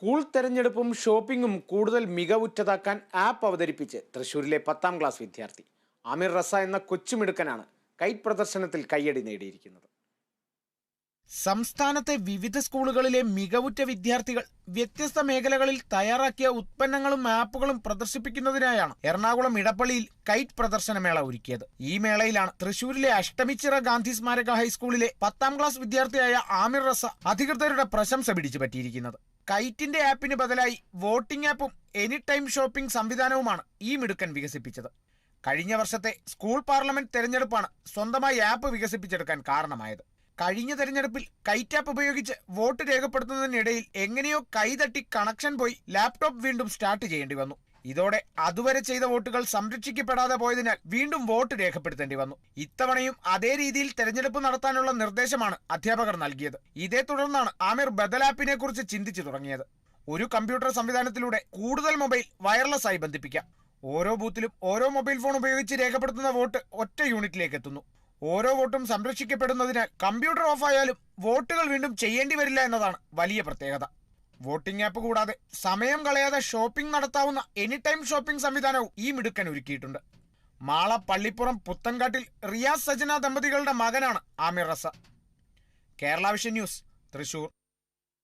School തെരഞ്ഞെടുപ്പും ഷോപ്പിംഗും കൂടുതൽ മികവുറ്റതാക്കാൻ app അവതരിപ്പിച്ച് തൃശൂരിലെ പത്താം ക്ലാസ് വിദ്യാർത്ഥി ആമിർ റസ എന്ന കൊച്ചുമിടുക്കനാണ് കൈറ്റ് പ്രദർശനത്തിൽ കയ്യടി നേടിയിരിക്കുന്നത്. സംസ്ഥാനത്തെ വിവിധ സ്കൂളുകളിലെ മികവുറ്റ വിദ്യാർത്ഥികൾ വ്യത്യസ്ത മേഖലകളിൽ തയ്യാറാക്കിയ ഉത്പന്നങ്ങളും ആപ്പുകളും പ്രദർശിപ്പിക്കുന്നതിനായാണ് എറണാകുളം ഇടപ്പള്ളിയിൽ കൈറ്റ് പ്രദർശനമേള ഒരുക്കിയത്. ഈ മേളയിലാണ് തൃശൂരിലെ അഷ്ടമിച്ചിറ ഗാന്ധി സ്മാരക ഹൈസ്കൂളിലെ പത്താം ക്ലാസ് വിദ്യാർത്ഥിയായ ആമിർ റസ അധികൃതരുടെ പ്രശംസ പിടിച്ചു പറ്റിയിരിക്കുന്നത് കൈറ്റിന്റെ ആപ്പിന് ബദലായി വോട്ടിംഗ് ആപ്പും എനി ടൈം ഷോപ്പിംഗ് സംവിധാനവുമാണ് ഈ മിടുക്കൻ വികസിപ്പിച്ചത്. കഴിഞ്ഞ വർഷത്തെ സ്കൂൾ പാർലമെന്റ് തെരഞ്ഞെടുപ്പാണ് സ്വന്തമായി ആപ്പ് വികസിപ്പിച്ചെടുക്കാൻ കാരണമായത്. കഴിഞ്ഞ തെരഞ്ഞെടുപ്പിൽ കൈറ്റ് ആപ്പ് ഉപയോഗിച്ച് വോട്ട് രേഖപ്പെടുത്തുന്നതിനിടയിൽ എങ്ങനെയോ കൈതട്ടി കണക്ഷൻ പോയി ലാപ്ടോപ്പ് വീണ്ടും സ്റ്റാർട്ട് ചെയ്യേണ്ടി വന്നു. ഇതോടെ അതുവരെ ചെയ്ത വോട്ടുകൾ സംരക്ഷിക്കപ്പെടാതെ പോയതിനാൽ വീണ്ടും വോട്ട് രേഖപ്പെടുത്തേണ്ടി വന്നു. ഇത്തവണയും അതേ രീതിയിൽ തെരഞ്ഞെടുപ്പ് നടത്താനുള്ള നിർദ്ദേശമാണ് അധ്യാപകർ നൽകിയത്. ഇതേ തുടർന്നാണ് ആമിർ ബദൽ ആപ്പിനെ കുറിച്ച് ചിന്തിച്ചു തുടങ്ങിയത്. ഒരു കമ്പ്യൂട്ടർ സംവിധാനത്തിലൂടെ കൂടുതൽ മൊബൈൽ വയർലെസ് ആയി ബന്ധിപ്പിക്കാം. ഓരോ ബൂത്തിലും ഓരോ മൊബൈൽ ഫോൺ ഉപയോഗിച്ച് രേഖപ്പെടുത്തുന്ന വോട്ട് ഒറ്റ യൂണിറ്റിലേക്ക് എത്തുന്നു. ഓരോ വോട്ടും സംരക്ഷിക്കപ്പെടുന്നതിനാൽ കമ്പ്യൂട്ടർ ഓഫായാലും വോട്ടുകൾ വീണ്ടും ചെയ്യേണ്ടി വരില്ല എന്നതാണ് വലിയ പ്രത്യേകത. വോട്ടിംഗ് ആപ്പ് കൂടാതെ സമയം കളയാതെ ഷോപ്പിംഗ് നടത്താവുന്ന എനി ടൈം ഷോപ്പിംഗ് സംവിധാനവും ഈ മിടുക്കൻ ഒരുക്കിയിട്ടുണ്ട്. മാള പള്ളിപ്പുറം പുത്തൻകാട്ടിൽ റിയാസ് സജന ദമ്പതികളുടെ മകനാണ് Aamir Reza. Kerala vision news Thrissur.